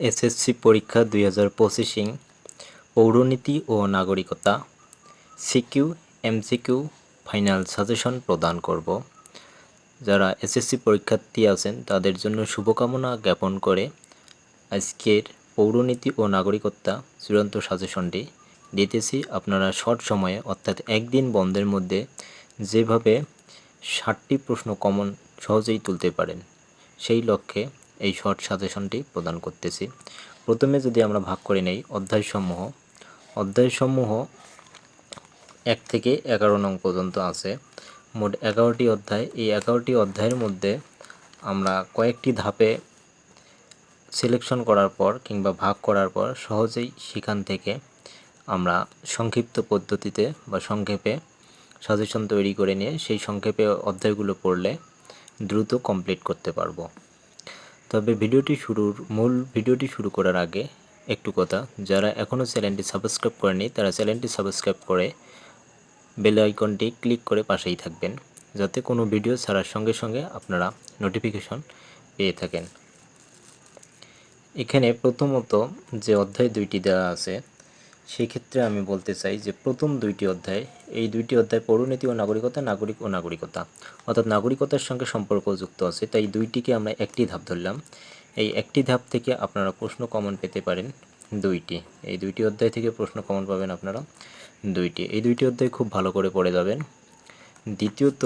SSC পরীক্ষা দুই হাজার পঁচিশিং পৌরনীতি ও নাগরিকতা, সিকিউ, এমসিকিউ, ফাইনাল সাজেশন প্রদান করব। যারা এসএসসি পরীক্ষার্থী আছেন, তাদের জন্য শুভকামনা জ্ঞাপন করে আজকের পৌরনীতি ও নাগরিকতা চূড়ান্ত সাজেশনটি দিতেছি। আপনারা শর্ট সময়ে, অর্থাৎ একদিন বন্ধের মধ্যে, যেভাবে ষাটটি প্রশ্ন কমন সহজেই তুলতে পারেন, সেই লক্ষ্যে এই শর্ট সাজেশনটি প্রদান করতেছি। প্রথমে যদি আমরা ভাগ করে নেই অধ্যায়সমূহ অধ্যায়সমূহ এক থেকে এগারো নং পর্যন্ত আছে। মোট এগারোটি অধ্যায়। এই এগারোটি অধ্যায়ের মধ্যে আমরা কয়েকটি ধাপে সিলেকশন করার পর কিংবা ভাগ করার পর সহজেই সেখান থেকে আমরা সংক্ষিপ্ত পদ্ধতিতে বা সংক্ষেপে সাজেশন তৈরি করে নিয়ে সেই সংক্ষেপে অধ্যায়গুলো পড়লে দ্রুত কমপ্লিট করতে পারব। তবে ভিডিওটি শুরুর, মূল ভিডিওটি শুরু করার আগে একটু কথা। যারা এখনও চ্যানেলটি সাবস্ক্রাইব করেনি, তারা চ্যানেলটি সাবস্ক্রাইব করে বেল আইকনটি ক্লিক করে পাশেই থাকবেন, যাতে কোনো ভিডিও ছাড়ার সঙ্গে সঙ্গে আপনারা নোটিফিকেশন পেয়ে থাকেন। এখানে প্রথমত যে অধ্যায় দুইটি দেওয়া আছে সেই ক্ষেত্রে আমি বলতে চাই যে প্রথম দুইটি অধ্যায়, এই দুইটি অধ্যায় পৌরনীতি ও নাগরিকতা, নাগরিক ও নাগরিকতা। অর্থাৎ নাগরিকতার সঙ্গে সম্পর্ক যুক্ত আছে, তাই দুইটিকে আমরা একটি ধাপ ধরলাম। এই একটি ধাপ থেকে আপনারা প্রশ্ন কমন পেতে পারেন দুইটি। এই দুইটি অধ্যায় থেকে প্রশ্ন কমন পাবেন আপনারা দুইটি। এই দুইটি অধ্যায় খুব ভালো করে পড়ে যাবেন। দ্বিতীয়ত,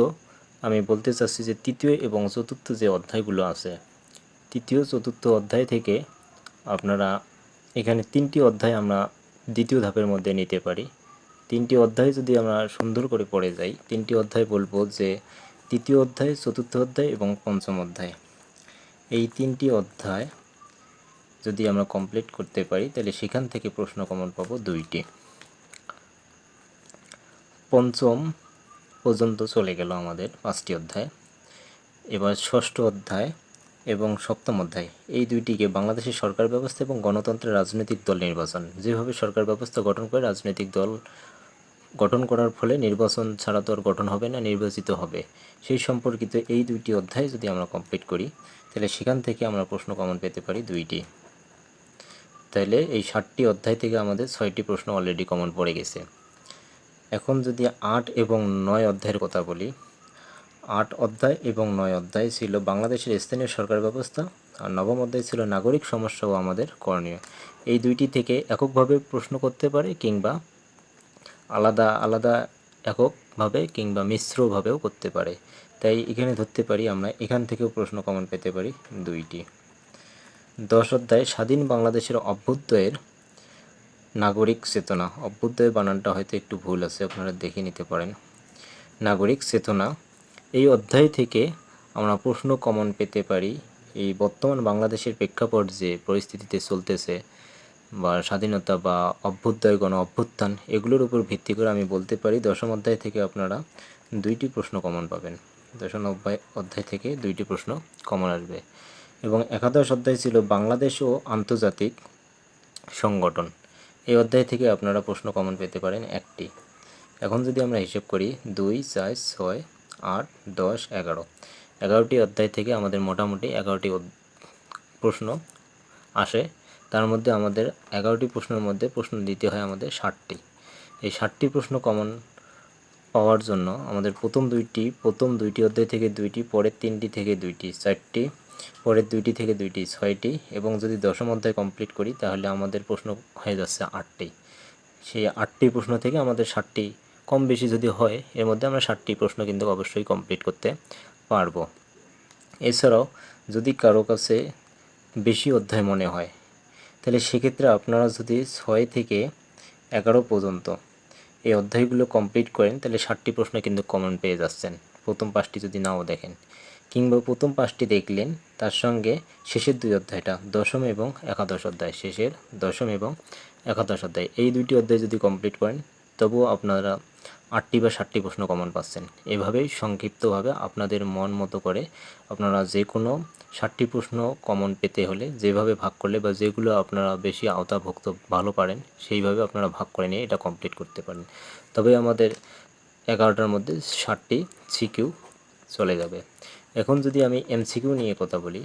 আমি বলতে চাচ্ছি যে তৃতীয় এবং চতুর্থ যে অধ্যায়গুলো আছে, তৃতীয় চতুর্থ অধ্যায় থেকে আপনারা এখানে তিনটি অধ্যায় আমরা দ্বিতীয় ধাপের মধ্যে নিতে পারি। তিনটি অধ্যায় যদি আমরা সুন্দর করে পড়ে যাই, তিনটি অধ্যায় বলব যে তৃতীয় অধ্যায়, চতুর্থ অধ্যায় এবং পঞ্চম অধ্যায়। এই তিনটি অধ্যায় যদি আমরা কমপ্লিট করতে পারি, তাহলে সেখান থেকে প্রশ্ন কমন পাবো দুইটি। পঞ্চম পর্যন্ত চলে গেল আমাদের পাঁচটি অধ্যায়। এবার ষষ্ঠ অধ্যায় এবং সপ্তম অধ্যায়। এই দুইটিকে বাংলাদেশের সরকার ব্যবস্থা এবং গণতন্ত্রের রাজনৈতিক দল নির্বাচন। যেভাবে সরকার ব্যবস্থা গঠন করে, রাজনৈতিক দল গঠন করার ফলে নির্বাচন ছাড়া তো আর গঠন হবে না, নির্বাচিত হবে। সেই সম্পর্কিত এই দুইটি অধ্যায় যদি আমরা কমপ্লিট করি, তাহলে সেখান থেকে আমরা প্রশ্ন কমন পেতে পারি দুইটি। তাহলে এই ষাটটি অধ্যায় থেকে আমাদের ছয়টি প্রশ্ন অলরেডি কমন পড়ে গেছে। এখন যদি আট এবং নয় অধ্যায়ের কথা বলি আট অধ্যায় এবং নয় অধ্যায় ছিল বাংলাদেশের স্থানীয় সরকার ব্যবস্থা, আর নবম অধ্যায় ছিল নাগরিক সমস্যা ও আমাদের করণীয়। এই দুইটি থেকে এককভাবে প্রশ্ন করতে পারে কিংবা আলাদা আলাদা এককভাবে কিংবা মিশ্রভাবেও করতে পারে। তাই এখানে ধরতে পারি আমরা, এখান থেকেও প্রশ্ন কমন পেতে পারি দুইটি। দশ অধ্যায়, স্বাধীন বাংলাদেশের অভ্যুদয়ের নাগরিক চেতনা। অভ্যুদয় বানানটা হয়তো একটু ভুল আছে, আপনারা দেখে নিতে পারেন। নাগরিক চেতনা এই অধ্যায় থেকে আমরা প্রশ্ন কমন পেতে পারি, এই বর্তমান বাংলাদেশের প্রেক্ষাপট যে পরিস্থিতিতে চলতেছে বা স্বাধীনতা বা অভ্যুদয়, গণ অভ্যুত্থান, এগুলোর উপর ভিত্তি করে আমি বলতে পারি, দশম অধ্যায় থেকে আপনারা দুইটি প্রশ্ন কমন পাবেন। দশম অধ্যায় থেকে দুইটি প্রশ্ন কমন আসবে। এবং একাদশ অধ্যায় ছিল বাংলাদেশ ও আন্তর্জাতিক সংগঠন। এই অধ্যায় থেকে আপনারা প্রশ্ন কমন পেতে পারেন একটি। এখন যদি আমরা হিসেব করি, দুই, চার, ছয় আট, দশ, এগারো। এগারোটি অধ্যায় থেকে আমাদের মোটামুটি এগারোটি প্রশ্ন আসে। তার মধ্যে আমাদের এগারোটি প্রশ্নের মধ্যে প্রশ্ন দিতে হয় আমাদের ষাটটি। এই ষাটটি প্রশ্ন কমন পাওয়ার জন্য আমাদের প্রথম দুইটি প্রথম দুইটি অধ্যায় থেকে দুইটি, পরের তিনটি থেকে দুইটি, চারটি, পরের দুইটি থেকে দুইটি, ছয়টি এবং যদি দশম অধ্যায় কমপ্লিট করি তাহলে আমাদের প্রশ্ন হয়ে যাচ্ছে আটটি। সেই আটটি প্রশ্ন থেকে আমাদের ষাটটি কম বেশি যদি হয়, এর মধ্যে আমরা ষাটটি প্রশ্ন কিন্তু অবশ্যই কমপ্লিট করতে পারব। এছাড়াও যদি কারও কাছে বেশি অধ্যায় মনে হয়, তাহলে সেক্ষেত্রে আপনারা যদি ছয় থেকে এগারো পর্যন্ত এই অধ্যায়গুলো কমপ্লিট করেন, তাহলে ষাটটি প্রশ্ন কিন্তু কমন পেয়ে যাচ্ছেন, প্রথম পাঁচটি যদি নাও দেখেন। কিংবা প্রথম পাঁচটি দেখলেন, তার সঙ্গে শেষের দুই অধ্যায়টা, দশম এবং একাদশ অধ্যায়, শেষের দশম এবং একাদশ অধ্যায়, এই দুইটি অধ্যায় যদি কমপ্লিট করেন, তবুও আপনারা আটটি বা ষাটটি প্রশ্ন কমন পাচ্ছেন। এভাবেই সংক্ষিপ্তভাবে আপনাদের মন মতো করে আপনারা যে কোনো ষাটটি প্রশ্ন কমন পেতে হলে, যেভাবে ভাগ করলে বা যেগুলো আপনারা বেশি আওতাভুক্ত ভালো পারেন, সেইভাবে আপনারা ভাগ করে নিয়ে এটা কমপ্লিট করতে পারেন। তবে আমাদের এগারোটার মধ্যে ষাটটি সিকিউ চলে যাবে। এখন যদি আমি এমসিকিউ নিয়ে কথা বলি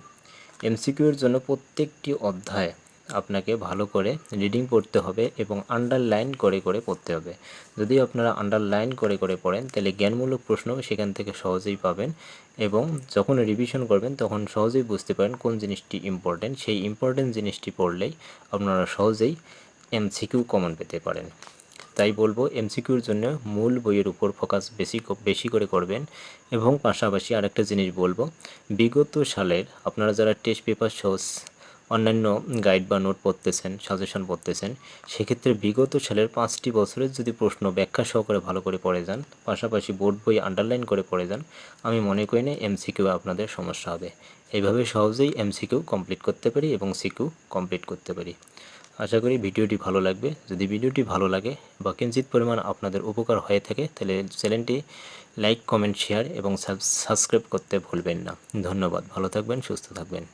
এমসিকিউর জন্য প্রত্যেকটি অধ্যায় আপনাকে ভালো করে রিডিং পড়তে হবে এবং আন্ডারলাইন করে করে পড়তে হবে। যদি আপনারা আন্ডারলাইন করে করে পড়েন, তাহলে জ্ঞানমূলক প্রশ্ন সেখান থেকে সহজেই পাবেন এবং যখন রিভিশন করবেন, তখন সহজেই বুঝতে পারেন কোন জিনিসটি ইম্পর্টেন্ট সেই ইম্পর্টেন্ট জিনিসটি পড়লেই আপনারা সহজেই এমসিকিউ কমন পেতে পারেন। তাই বলব এমসিকিউর জন্য মূল বইয়ের উপর ফোকাস বেশি বেশি করে করবেন এবং পাশাপাশি আরেকটা জিনিস বলব, বিগত সালের আপনারা যারা টেস্ট পেপার সহ অন্যান্য গাইড বা নোট পড়তেছেন সাজেশন পড়তেছেন, সেক্ষেত্রে বিগত সালের পাঁচটি বছরের যদি প্রশ্ন ব্যাখ্যা সহকারে ভালো করে পড়ে যান, পাশাপাশি বোর্ড বই আন্ডারলাইন করে পড়ে যান, আমি মনে করি না এমসিকিউ আপনাদের সমস্যা হবে। এইভাবে সহজেই এমসিকিউ কমপ্লিট করতে পারি এবং সিকিউ কমপ্লিট করতে পারি। আশা করি ভিডিওটি ভালো লাগবে। যদি ভিডিওটি ভালো লাগে বা কিঞ্চিত পরিমাণ আপনাদের উপকার হয়ে থাকে, তাহলে চ্যানেলটি লাইক কমেন্ট শেয়ার এবং সাবস্ক্রাইব করতে ভুলবেন না। ধন্যবাদ। ভালো থাকবেন, সুস্থ থাকবেন।